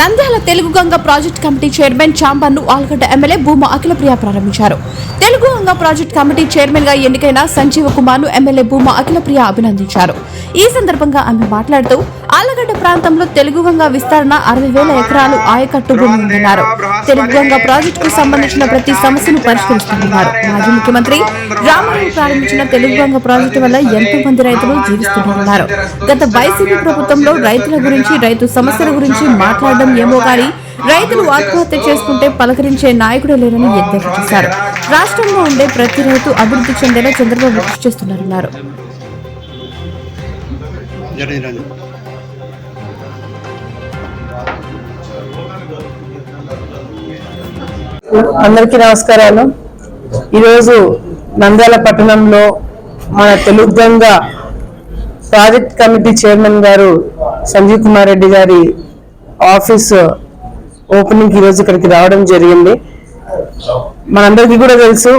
Nandyal Telugu Ganga project committee chairman చాంబర్ను Allagadda MLA Bhuma Akhilapriya ప్రారంభించారు. Telugu Ganga project committee చైర్మన్గా ఎన్నికైన సంజీవ కుమార్ను ఎమ్మెల్యే భూమా అఖిలప్రియ అభినందించారు. ఈ సందర్భంగా ఆమె మాట్లాడుతూ ఆలగడ్డ ప్రాంతంలో తెలుగు గంగ విస్తరణ అరవై వేల ఎకరాలు ఆయకట్టు భూమి ఉందన్నారు. తెలుగు గంగ ప్రాజెక్టుకు సంబంధించిన ప్రతి సమస్యను పరిష్కరిస్తున్నారు. మాజీ ముఖ్యమంత్రి రామారావు ప్రారంభించిన తెలుగు గంగ ప్రాజెక్టు వల్ల ఎంతో మంది రైతులు జీవిస్తున్నారన్నారు. గత వైసీపీ ప్రభుత్వంలో రైతుల గురించి రైతు సమస్యల గురించి మాట్లాడడం ఏమో కానీ రైతులు ఆత్మహత్య చేసుకుంటే పలకరించే నాయకుడు లేరని ఎద్దేవా చేశారు. రాష్ట్రంలో ఉండే ప్రతి రైతు అభివృద్ధి చెందేలా చంద్రబాబు కృషి చేస్తున్నారన్నారు. అందరికీ నమస్కారాలు. ఈరోజు నంద్యాల పట్టణంలో మన Telugu Ganga project committee chairman గారు సంజీవ్ కుమార్ రెడ్డి గారి ఆఫీస్ ఓపెనింగ్ ఈరోజు ఇక్కడికి రావడం జరిగింది. మనందరికీ కూడా తెలుసు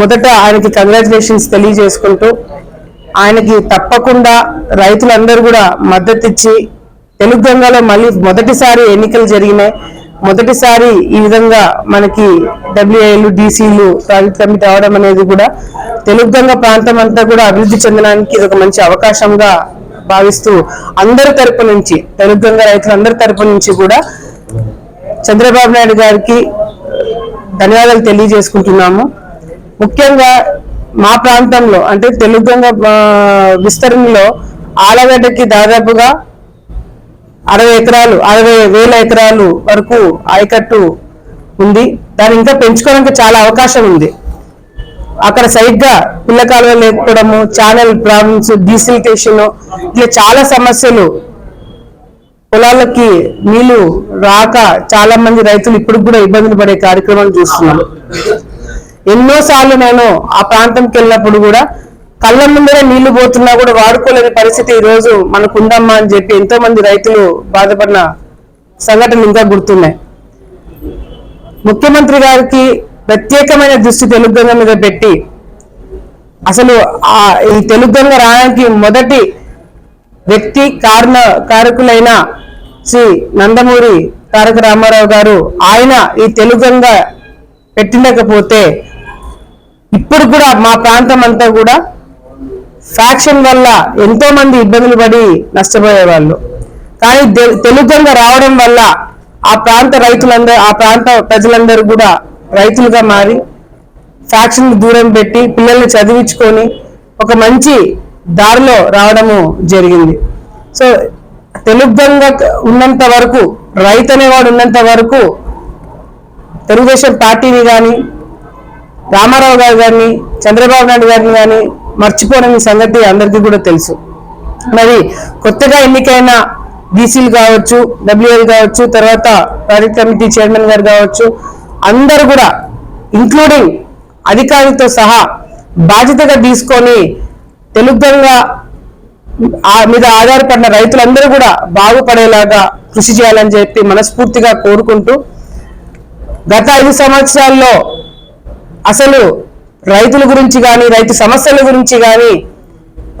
మొదట ఆయనకి కంగ్రాచులేషన్స్ తెలియజేసుకుంటూ ఆయనకి తప్పకుండా రైతులందరూ కూడా మద్దతు ఇచ్చి తెలుగు గంగలో మళ్ళీ మొదటిసారి ఎన్నికలు జరిగినాయి. మొదటిసారి ఈ విధంగా మనకి డబ్ల్యూఏలు డీసీలు ప్రాజెక్ట్ కమిటీ అవడం అనేది కూడా తెలుగుగంగ ప్రాంతం అంతా కూడా అభివృద్ధి చెందడానికి ఇది ఒక మంచి అవకాశంగా భావిస్తూ అందరి తరపు నుంచి తెలుగుగంగ రైతులందరి తరపు నుంచి కూడా చంద్రబాబు నాయుడు గారికి ధన్యవాదాలు తెలియజేసుకుంటున్నాము. ముఖ్యంగా మా ప్రాంతంలో అంటే తెలుగంగ విస్తరణలో ఆలగడ్డకి దాదాపుగా అరవై ఎకరాలు అరవై వేల ఎకరాలు వరకు ఆయకట్టు ఉంది. దాన్ని ఇంకా పెంచుకోవడానికి చాలా అవకాశం ఉంది. అక్కడ సరిగ్గా పిల్లకాలు లేకపోవడము ఛానల్ ప్రాబ్లమ్స్ డీసిలిటేషన్ ఇట్లా చాలా సమస్యలు. పొలాలకి నీళ్ళు రాక చాలా మంది రైతులు ఇప్పుడు కూడా ఇబ్బందులు పడే కార్యక్రమాలు చూస్తున్నారు. ఎన్నోసార్లు నేను ఆ ప్రాంతంకి వెళ్ళినప్పుడు కూడా కళ్ళ ముందరే నీళ్ళు పోతున్నా కూడా వాడుకోలేని పరిస్థితి ఈ రోజు మనకుందమ్మా అని చెప్పి ఎంతో మంది రైతులు బాధపడిన సంఘటనలు ఇంకా గుర్తున్నాయి. ముఖ్యమంత్రి గారికి ప్రత్యేకమైన దృష్టి తెలుగు మీద పెట్టి అసలు ఆ ఈ తెలుగు రావడానికి మొదటి వ్యక్తి కారణ కారకులైన శ్రీ నందమూరి తారక రామారావు గారు ఆయన ఈ తెలుగంగా పెట్టిండకపోతే ఇప్పుడు కూడా మా ప్రాంతం అంతా కూడా ఫ్యాక్షన్ వల్ల ఎంతో మంది ఇబ్బందులు పడి నష్టపోయేవాళ్ళు. కానీ తె- తెలుగంగా రావడం వల్ల ఆ ప్రాంత రైతులందరూ ఆ ప్రాంత ప్రజలందరూ కూడా రైతులుగా మారి ఫ్యాక్షన్ దూరం పెట్టి పిల్లల్ని చదివించుకొని ఒక మంచి దారిలో రావడము జరిగింది. సో తెలుగంగా ఉన్నంత వరకు రైతు అనేవాడు ఉన్నంత వరకు తెలుగుదేశం పార్టీని కానీ రామారావు గారు గారిని చంద్రబాబు నాయుడు గారిని కానీ మర్చిపోనని సంగతి అందరికీ కూడా తెలుసు. మరి కొత్తగా ఎన్నికైన డీసీలు కావచ్చు డబ్ల్యూఎల్ కావచ్చు తర్వాత ప్రాజెక్ట్ కమిటీ చైర్మన్ గారు కావచ్చు అందరూ కూడా ఇంక్లూడింగ్ అధికారులతో సహా బాధ్యతగా తీసుకొని తెలుగుగా ఆ- మీద ఆధారపడిన రైతులందరూ కూడా బాగుపడేలాగా కృషి చేయాలని చెప్పి మనస్ఫూర్తిగా కోరుకుంటూ గత ఐదు సంవత్సరాల్లో అసలు రైతుల గురించి కానీ రైతు సమస్యల గురించి కానీ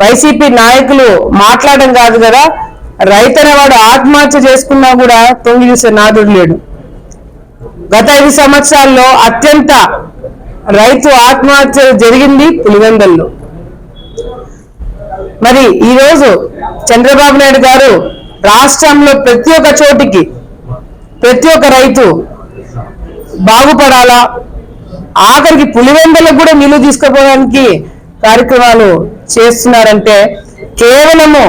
వైసీపీ నాయకులు మాట్లాడడం కాదు కదా. రైతు అనేవాడు ఆత్మహత్య చేసుకున్నా కూడా తొంగి చూసే నాదుడు లేడు. గత ఐదు సంవత్సరాల్లో అత్యంత రైతు ఆత్మహత్య జరిగింది పులివెందల్లో. మరి ఈరోజు చంద్రబాబు నాయుడు గారు రాష్ట్రంలో ప్రతి ఒక్క చోటికి ప్రతి ఒక్క రైతు బాగుపడాలా? ఆఖరికి పులివెందలకు కూడా నిలువ తీసుకుపోవడానికి కార్యక్రమాలు చేస్తున్నారంటే కేవలము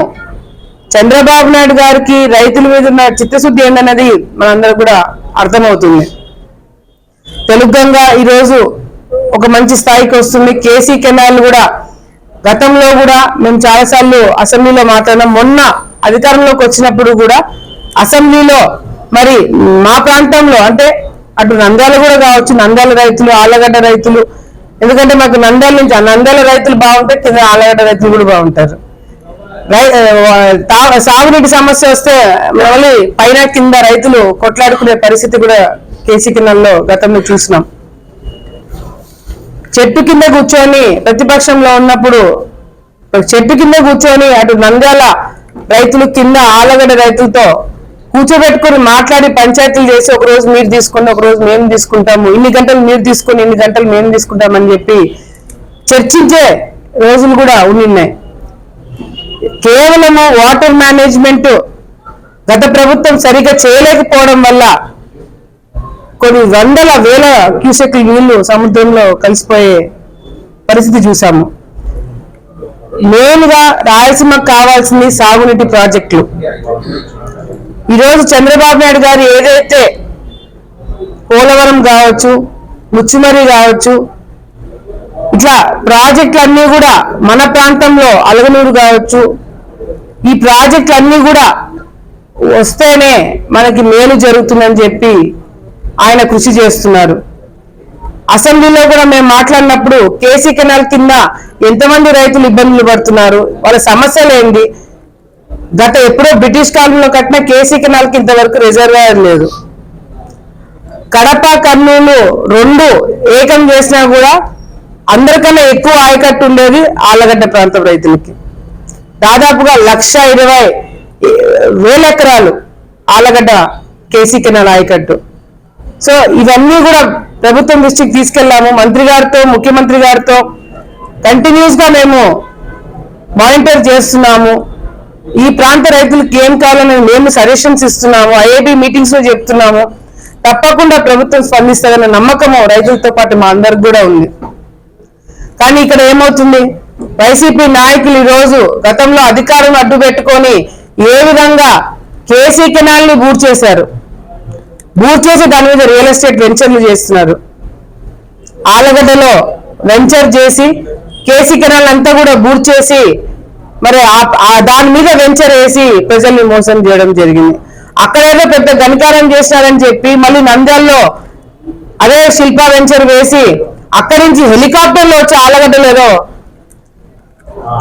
చంద్రబాబు నాయుడు గారికి రైతుల మీద ఉన్న చిత్తశుద్ధి ఏంటన్నది మనందరూ కూడా అర్థమవుతుంది. తెలుగంగా ఈరోజు ఒక మంచి స్థాయికి వస్తుంది. కేసీ కెనాల్ కూడా గతంలో కూడా మేము చాలాసార్లు అసెంబ్లీలో మాట్లాడినాం. మొన్న అధికారంలోకి వచ్చినప్పుడు కూడా అసెంబ్లీలో మరి మా ప్రాంతంలో అంటే అటు నంద్యాల కూడా కావచ్చు నంద్యాల రైతులు ఆలగడ్డ రైతులు. ఎందుకంటే మాకు నంద్యాల నుంచి నంద్యాల రైతులు బాగుంటే కింద ఆలగడ్డ రైతులు కూడా బాగుంటారు. రై- సాగునీటి సమస్య వస్తే మళ్ళీ పైన కింద రైతులు కొట్లాడుకునే పరిస్థితి కూడా కేసీ కిందల్లో గతంలో చూసినాం. చెట్టు కింద కూర్చొని ప్రతిపక్షంలో ఉన్నప్పుడు చెట్టు కింద కూర్చొని అటు నంద్యాల రైతులు కింద ఆలగడ్డ రైతులతో కూర్చోబెట్టుకొని మాట్లాడి పంచాయతీలు చేసి ఒక రోజు మీరు తీసుకుని ఒక రోజు మేము తీసుకుంటాము. ఇన్ని గంటలు మీరు తీసుకొని ఇన్ని గంటలు మేము తీసుకుంటామని చెప్పి చర్చించే రోజులు కూడా ఉన్నాయి కేవలము వాటర్ మేనేజ్మెంట్ గత ప్రభుత్వం సరిగ్గా చేయలేకపోవడం వల్ల కొన్ని వందల వేల క్యూసెక్ల నీళ్ళు సముద్రంలో కలిసిపోయే పరిస్థితి చూసాము మెయిన్గా రాయలసీమకు కావాల్సింది సాగునీటి ప్రాజెక్టులు. ఈరోజు చంద్రబాబు నాయుడు గారు ఏదైతే పోలవరం కావచ్చు ముచ్చుమరి కావచ్చు ఇట్లా ప్రాజెక్టులన్నీ కూడా మన ప్రాంతంలో అలగనూరు కావచ్చు ఈ ప్రాజెక్టులన్నీ కూడా వస్తేనే మనకి మేలు జరుగుతుందని చెప్పి ఆయన కృషి చేస్తున్నారు. అసెంబ్లీలో కూడా మేము మాట్లాడినప్పుడు కేసీ కెనాల్ కింద ఎంతమంది రైతులు ఇబ్బందులు పడుతున్నారు వాళ్ళ సమస్యలు ఏంటి గత ఎప్పుడో బ్రిటిష్ కాలంలో కట్టిన కేసీ కెనాల్కి ఇంతవరకు రిజర్వాయర్ లేదు. కడప కర్నూలు రెండు ఏకం చేసినా కూడా అందరికన్నా ఎక్కువ ఆయకట్టు ఉండేది ఆలగడ్డ ప్రాంతం రైతులకి. దాదాపుగా లక్ష ఇరవై వేల ఎకరాలు ఆలగడ్డ కేసీ కెనాల్ ఆయకట్టు. సో ఇవన్నీ కూడా ప్రభుత్వం దృష్టికి తీసుకెళ్ళాము మంత్రి గారితో ముఖ్యమంత్రి గారితో కంటిన్యూస్గా మేము మానిటర్ చేస్తున్నాము. ఈ ప్రాంత రైతులకు ఏం కావాలని మేము సజెషన్స్ ఇస్తున్నాము ఐఐబి మీటింగ్స్లో చెప్తున్నాము. తప్పకుండా ప్రభుత్వం స్పందిస్తుందన్న నమ్మకము రైతులతో పాటు మా అందరికి కూడా ఉంది. కానీ ఇక్కడ ఏమవుతుంది? వైసీపీ నాయకులు ఈ రోజు గతంలో అధికారం అడ్డు పెట్టుకొని ఏ విధంగా కేసీ కెనాల్ని బూర్ చేశారు? బూర్ చేసి దాని మీద రియల్ ఎస్టేట్ వెంచర్లు చేస్తున్నారు. ఆలగడ్డలో వెంచర్ చేసి కేసీ కెనాల్ అంతా కూడా బూర్ చేసి మరి ఆ- ఆ దాని మీద వెంచర్ వేసి ప్రజల్ని మోసం చేయడం జరిగింది. అక్కడేదో పెద్ద ఘనకారం చేశారని చెప్పి మళ్ళీ నంద్యాల్లో అదే శిల్పా వెంచర్ వేసి అక్కడి నుంచి హెలికాప్టర్లో వచ్చి ఆలగడ్డలేదో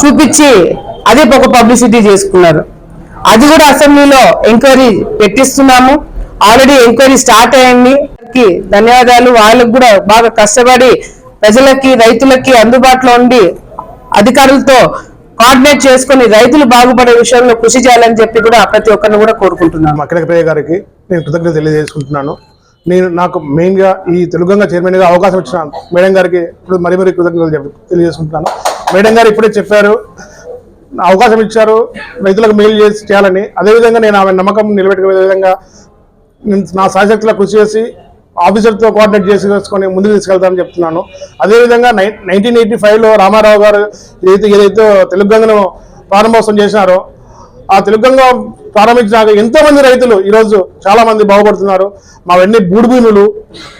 చూపించి అదే ఒక పబ్లిసిటీ చేసుకున్నారు. అది కూడా అసెంబ్లీలో ఎంక్వైరీ పెట్టిస్తున్నాము. ఆల్రెడీ ఎంక్వైరీ స్టార్ట్ అయ్యింది ధన్యవాదాలు. వాళ్ళకు కూడా బాగా కష్టపడి ప్రజలకి రైతులకి అందుబాటులో ఉండి అధికారులతో కోఆర్డినేట్ చేసుకుని రైతులు బాగుపడే విషయంలో కృషి చేయాలని చెప్పి కూడా ప్రతి ఒక్కరిని కూడా కోరుకుంటున్నాను. మా అఖిల ప్రియ గారికి నేను కృతజ్ఞత తెలియజేసుకుంటున్నాను. నేను నాకు మెయిన్గా ఈ తెలుగంగ చైర్మన్గా అవకాశం ఇచ్చిన మేడం గారికి ఇప్పుడు మరీ మరీ కృతజ్ఞతలు తెలియజేసుకుంటున్నాను. మేడం గారు ఇప్పుడే చెప్పారు అవకాశం ఇచ్చారు రైతులకు మేలు చేసి చేయాలని. అదేవిధంగా నేను ఆమె నమ్మకం నిలబెట్టుకునే విధంగా నేను నా సాయశక్తిలో కృషి చేసి ఆఫీసర్తో కోఆర్డినేట్ చేసి వేసుకొని ముందుకు తీసుకెళ్తామని చెప్తున్నాను. అదేవిధంగా నై నైన్టీన్ ఎయిటీ ఫైవ్లో రామారావు గారు ఏదైతే ఏదైతే తెలుగంగను ప్రారంభోత్సవం చేసినారో ఆ తెలుగంగ ప్రారంభించినాక ఎంతోమంది రైతులు ఈరోజు చాలామంది బాగుపడుతున్నారు. మావన్నీ బూడిభూములు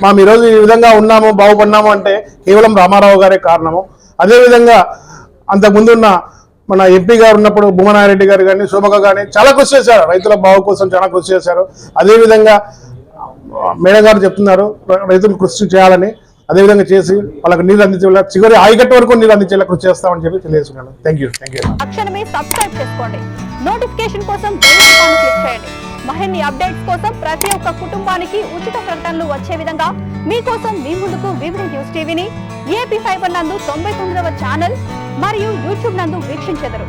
మేము ఈరోజు ఈ విధంగా ఉన్నాము బాగుపడినాము అంటే కేవలం రామారావు గారే కారణము. అదేవిధంగా అంతకుముందు ఉన్న మన ఎంపీ గారు ఉన్నప్పుడు భూమనారెడ్డి గారు కానీ శోభక కానీ చాలా కృషి చేశారు. రైతుల బాగు కోసం చాలా కృషి చేశారు. అదేవిధంగా మేడం గారు చెప్తున్నారు రైతులు కృషి చేయాలని అదేవిధంగా చేసి వాళ్ళకి నీళ్ళు అందించేలా చివరి ఆయకట్టు వరకు నీళ్ళు అందించేలా కృషి చేస్తామని చెప్పి తెలియజేసుకున్నాను థ్యాంక్ యూ థ్యాంక్ యూ తక్షణమే సబ్స్క్రైబ్ చేసుకోండి. నోటిఫికేషన్ కోసం క్లిక్ చేయండి. మరిన్ని అప్డేట్స్ కోసం ప్రతి ఒక్క కుటుంబానికి ఉచిత ప్రకటనలు వచ్చే విధంగా మీకోసం మీ ముందుకు వివిధ న్యూస్ టీవీని ఏపీ ఫైబర్ నందు తొంభై తొమ్మిదవ ఛానల్ మరియు యూట్యూబ్ నందు వీక్షించెదరు.